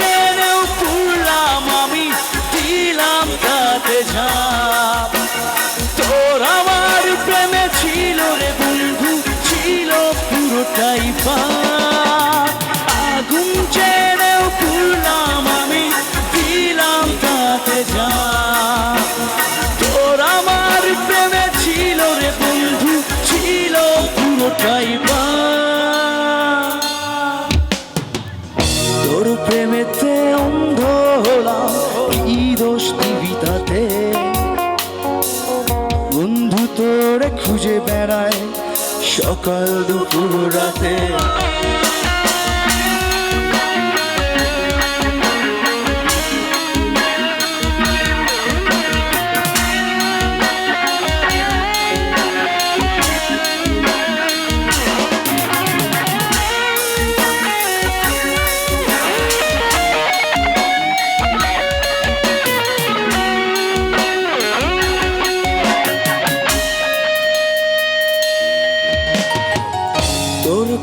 জেনেও তুললাম আমি, দিলাম তাতে ঝাপ। তোর আমার প্রেমে ছিল রে বন্ধু, ছিল পুরোটাই পা খুঁজে বেড়ায়। সকাল দুপুর রাতে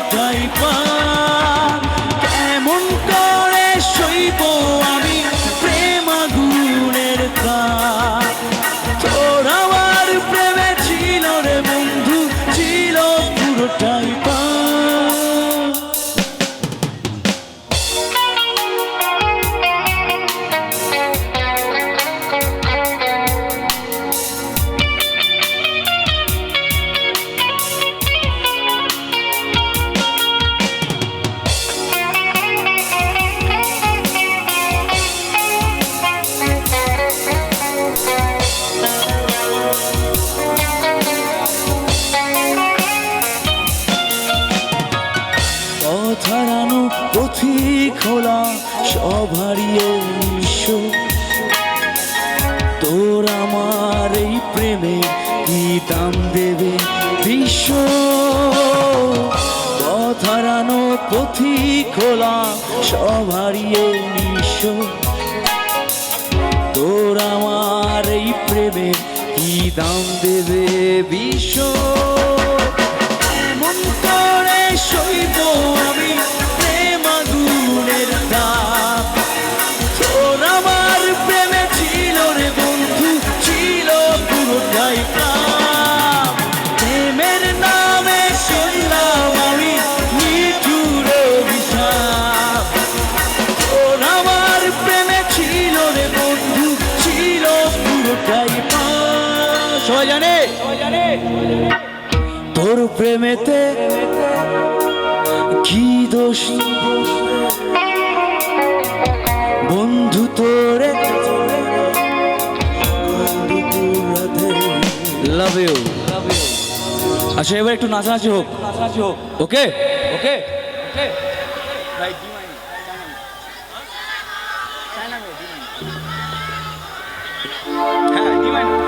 পুরোটাই পার পথিক হলাম সব হারিয়ে নিঃস্ব। তোর আমার এই প্রেমে কি দাম দেবে বিশ্ব? পথ হারানো পথিক হলাম সব হারিয়ে নিঃস্ব। তোর আমার এই প্রেমে কি দাম দেবে বিশ্ব? জানে? তোর প্রেমেতে কি দোষ? বন্ধু তোরে লাভ ইউ আচ্ছা এবার একটু নাচানাচি হোক। ওকে? ওকে? ওকে হ্যাঁ ডি হ্যাঁ